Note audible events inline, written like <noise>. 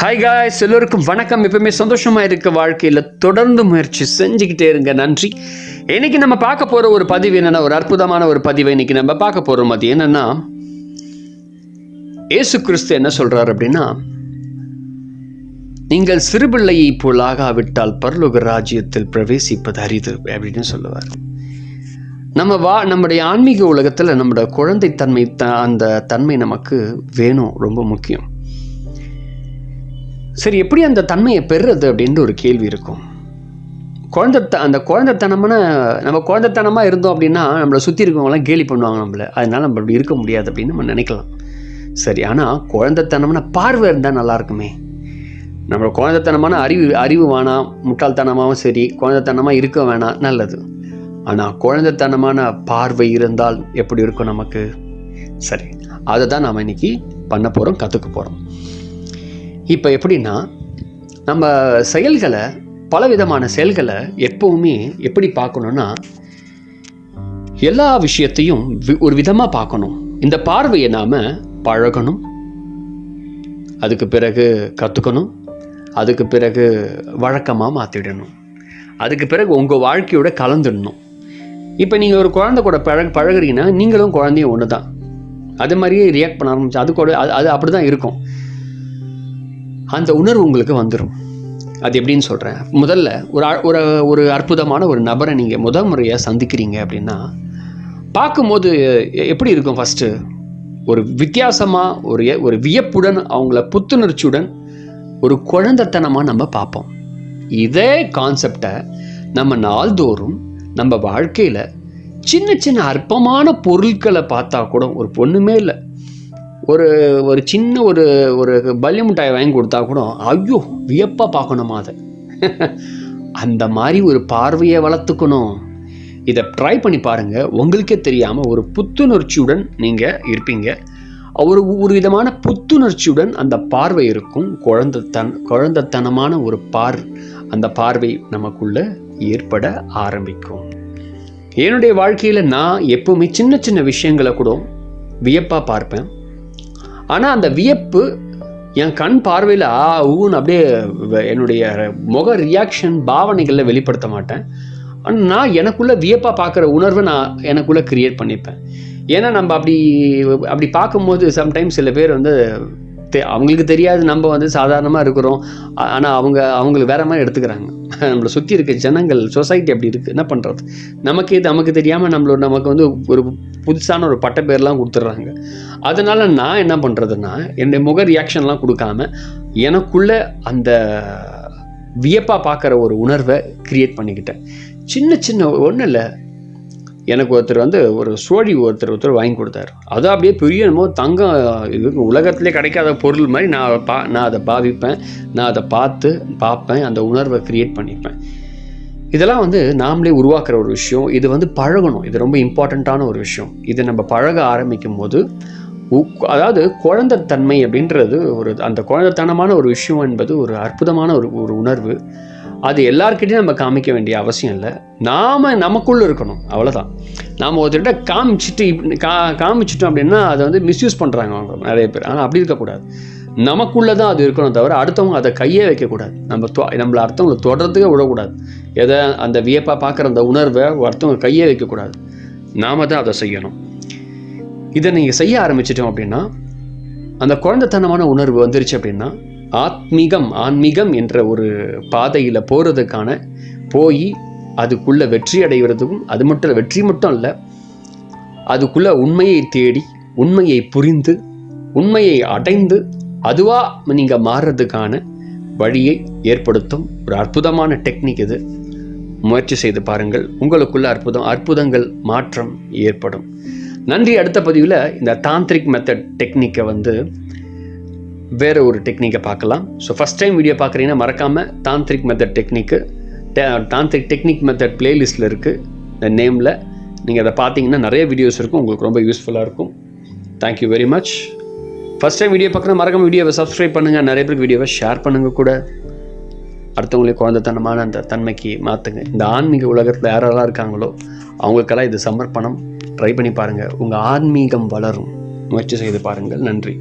Hi guys எல்லோருக்கும் வணக்கம். எப்பவுமே சந்தோஷமாக இருக்க வாழ்க்கையில் தொடர்ந்து முயற்சி செஞ்சுக்கிட்டே இருங்க. நன்றி. இன்னைக்கு நம்ம பார்க்க போகிற ஒரு பதிவு என்னென்னா ஒரு அற்புதமான ஒரு பதிவை இன்னைக்கு நம்ம பார்க்க போகிறோம் அது என்னென்னா ஏசு கிறிஸ்து என்ன சொல்கிறார் அப்படின்னா நீங்கள் சிறுபிள்ளையை போலாகாவிட்டால் பரலோக ராஜ்யத்தில் பிரவேசிப்பது அரிது அப்படின்னு சொல்லுவார். நம்ம வா நம்முடைய ஆன்மீக உலகத்தில் நம்மளோட குழந்தைத்தன்மை த அந்த தன்மை நமக்கு வேணும் ரொம்ப முக்கியம். சரி எப்படி அந்த தன்மையை பெறுறது அப்படின்ற ஒரு கேள்வி இருக்கும். குழந்தை அந்த குழந்தைத்தனமான நம்ம குழந்தைத்தனமாக இருந்தோம் அப்படின்னா நம்மளை சுற்றி இருக்கவங்களாம் கேலி பண்ணுவாங்க நம்மளை. அதனால நம்ம அப்படி இருக்க முடியாது அப்படின்னு நம்ம நினைக்கலாம். சரி ஆனால் குழந்தைத்தனமான பார்வை இருந்தால் நல்லா இருக்குமே. நம்ம குழந்தைத்தனமான அறிவு அறிவு வேணாம் முட்டாள்தனமாகவும் சரி குழந்தைத்தனமாக இருக்க வேணாம் நல்லது. ஆனால் குழந்தைத்தனமான பார்வை இருந்தால் எப்படி இருக்கும் நமக்கு? சரி அதை தான் நாம் இன்னைக்கு பண்ண போகிறோம் கற்றுக்க போகிறோம் இப்போ எப்படின்னா நம்ம செயல்களை பலவிதமான செயல்களை எப்போவுமே எப்படி பார்க்கணுன்னா எல்லா விஷயத்தையும் வி- ஒரு விதமாக பார்க்கணும். இந்த பார்வையை நாம் பழகணும். அதுக்கு பிறகு கற்றுக்கணும் அதுக்கு பிறகு வழக்கமாக மாற்றிடணும் அதுக்கு பிறகு உங்கள் வாழ்க்கையோட கலந்துடணும். இப்போ நீங்கள் ஒரு குழந்தை கூட பழக பழகுறீங்கன்னா நீங்களும் குழந்தையும் ஒன்று தான் அது மாதிரியே ரியாக்ட் பண்ண ஆரம்பிச்சு அது கூட அது அது அப்படி தான் இருக்கும். அந்த உணர்வு உங்களுக்கு வந்துடும் அது எப்படின்னு சொல்கிறேன் முதல்ல ஒரு அ- ஒரு ஒரு அற்புதமான ஒரு நபரை நீங்கள் முதல் முறையாக சந்திக்கிறீங்க அப்படின்னா பார்க்கும்போது எ- எப்படி இருக்கும் ஃபஸ்ட்டு ஒரு வித்தியாசமாக ஒரு ஒரு வியப்புடன் அவங்கள புத்துணர்ச்சியுடன் ஒரு குழந்தைத்தனமாக நம்ம பார்ப்போம். இதே கான்செப்டை நம்ம நாள்தோறும் நம்ம வாழ்க்கையில் சின்ன சின்ன அற்பமான பொருட்களை பார்த்தா கூட ஒரு பொண்ணுமே இல்லை. ஒரு ஒரு சின்ன ஒரு ஒரு பள்ளி மிட்டாய் வாங்கி கொடுத்தா கூட ஐயோ வியப்பாக பார்க்கணுமா அதை? <laughs> அந்த மாதிரி ஒரு பார்வையை வளர்த்துக்கணும். இதை ட்ரை பண்ணி பாருங்கள் உங்களுக்கே தெரியாமல் ஒரு புத்துணர்ச்சியுடன் நீங்கள் இருப்பீங்க. ஒரு ஒரு விதமான புத்துணர்ச்சியுடன் அந்த பார்வை இருக்கும். குழந்தைத்தன் குழந்தைத்தனமான ஒரு பார் அந்த பார்வை நமக்குள்ளே ஏற்பட ஆரம்பிக்கும். என்னுடைய வாழ்க்கையில் நான் எப்போவுமே சின்ன சின்ன விஷயங்களை கூட வியப்பாக பார்ப்பேன். ஆனால் அந்த வியப்பு என் கண் பார்வையில் ஆ ஊன்னு அப்படியே என்னுடைய முக ரியாக்ஷன் பாவனைகளில் வெளிப்படுத்த மாட்டேன். ஆனால் நான் எனக்குள்ளே வியப்பாக பார்க்குற உணர்வை நான் எனக்குள்ளே க்ரியேட் பண்ணிப்பேன். ஏன்னா நம்ம அப்படி அப்படி பார்க்கும்போது சம்டைம்ஸ் சில பேர் வந்து தெ- அவங்களுக்கு தெரியாது நம்ம வந்து சாதாரணமாக இருக்கிறோம். ஆனால் அவங்க அவங்களுக்கு வேற மாதிரி எடுத்துக்கிறாங்க. <laughs> நம்மளை சுற்றி இருக்க ஜனங்கள் சொசைட்டி அப்படி இருக்குது என்ன பண்ணுறது நமக்கே நமக்கு தெரியாமல் நம்மளோட நமக்கு வந்து ஒரு புதுசான ஒரு பட்ட பேர்லாம் கொடுத்துட்றாங்க. அதனால் நான் என்ன பண்ணுறதுன்னா என்னுடைய முக ரியாக்ஷன்லாம் கொடுக்காம எனக்குள்ளே அந்த வியப்பாக பார்க்குற ஒரு உணர்வை க்ரியேட் பண்ணிக்கிட்டேன். சின்ன சின்ன ஒன்றும் இல்லை. எனக்கு ஒருத்தர் வந்து ஒரு சோழி ஒருத்தர் ஒருத்தர் வாங்கி கொடுத்தாரு. அது அப்படியே பெரிய என்னமோ தங்கம் இது உலகத்திலே கிடைக்காத பொருள் மாதிரி நான் அதை பா நான் அதை பாவிப்பேன் நான் அதை பார்த்து பார்ப்பேன் அந்த உணர்வை கிரியேட் பண்ணிப்பேன். இதெல்லாம் வந்து நாமளே உருவாக்குற ஒரு விஷயம். இது வந்து பழகணும். இது ரொம்ப இம்பார்ட்டண்ட்டான ஒரு விஷயம். இது நம்ம பழக ஆரம்பிக்கும் போது அதாவது குழந்தைத்தன்மை அப்படின்றது ஒரு அந்த குழந்தைத்தனமான ஒரு விஷயம் என்பது ஒரு அற்புதமான ஒரு ஒரு உணர்வு. அது எல்லார்கிட்டையும் நம்ம காமிக்க வேண்டிய அவசியம் இல்லை. நாம் நமக்குள்ளே இருக்கணும். அவ்வளோதான் நாம் ஒருத்தர்கிட்ட காமிச்சிட்டு இப்படி கா காமிச்சிட்டோம் அப்படின்னா அதை வந்து மிஸ்யூஸ் பண்ணுறாங்க அவங்க நிறைய பேர். ஆனால் அப்படி இருக்கக்கூடாது. நமக்குள்ளே தான் அது இருக்கணும் தவிர அடுத்தவங்க அதை கையே வைக்கக்கூடாது. நம்ம தொ நம்மளை அடுத்தவங்களை தொடர்றதுக்கே விடக்கூடாது. எதை அந்த வியப்பாக பார்க்குற அந்த உணர்வை அடுத்தவங்க கையே வைக்கக்கூடாது. நாம தான் அதை செய்யணும். இதை நீங்கள் செய்ய ஆரம்பிச்சிட்டோம் அப்படின்னா அந்த குழந்தைத்தனமான உணர்வு வந்துருச்சு அப்படின்னா ஆத்மீகம் ஆன்மீகம் என்ற ஒரு பாதையில் போகிறதுக்கான போய் அதுக்குள்ளே வெற்றி அடைகிறதுக்கும் அது மட்டும் இல்லை வெற்றி மட்டும் இல்லை அதுக்குள்ளே உண்மையை தேடி உண்மையை புரிந்து உண்மையை அடைந்து அதுவாக நீங்கள் மாறுறதுக்கான வழியை ஏற்படுத்தும் ஒரு அற்புதமான டெக்னிக் இது. முயற்சி செய்து பாருங்கள். உங்களுக்குள்ள அற்புதம் அற்புதங்கள் மாற்றம் ஏற்படும். நன்றி. அடுத்த பதிவில் இந்த தாந்திரிக் மெத்தட் டெக்னிக்கை வந்து வேறு ஒரு டெக்னிக்கை பார்க்கலாம். ஸோ ஃபஸ்ட் டைம் வீடியோ பார்க்குறீங்கன்னா மறக்காமல் tantric method technique tantric technique method பிளேலிஸ்ட்டில் இருக்குது இந்த நேமில் நீங்கள் அதை பார்த்தீங்கன்னா நிறைய வீடியோஸ் இருக்கும். உங்களுக்கு ரொம்ப யூஸ்ஃபுல்லாக இருக்கும். Thank you very much first time video பார்க்குற மறக்காம வீடியோவை சப்ஸ்கிரைப் பண்ணுங்கள் நிறைய பேருக்கு வீடியோவை ஷேர் பண்ணுங்கள் கூட. அடுத்தவங்களே குழந்தைத்தனமான அந்த தன்மைக்கு மாற்றுங்க இந்த ஆன்மீக உலகத்தில் யாரெல்லாம் இருக்காங்களோ அவங்களுக்கெல்லாம் இது சமர்ப்பணம். ட்ரை பண்ணி பாருங்கள் உங்கள் ஆன்மீகம் வளரும். முயற்சி செய்து பாருங்கள். நன்றி.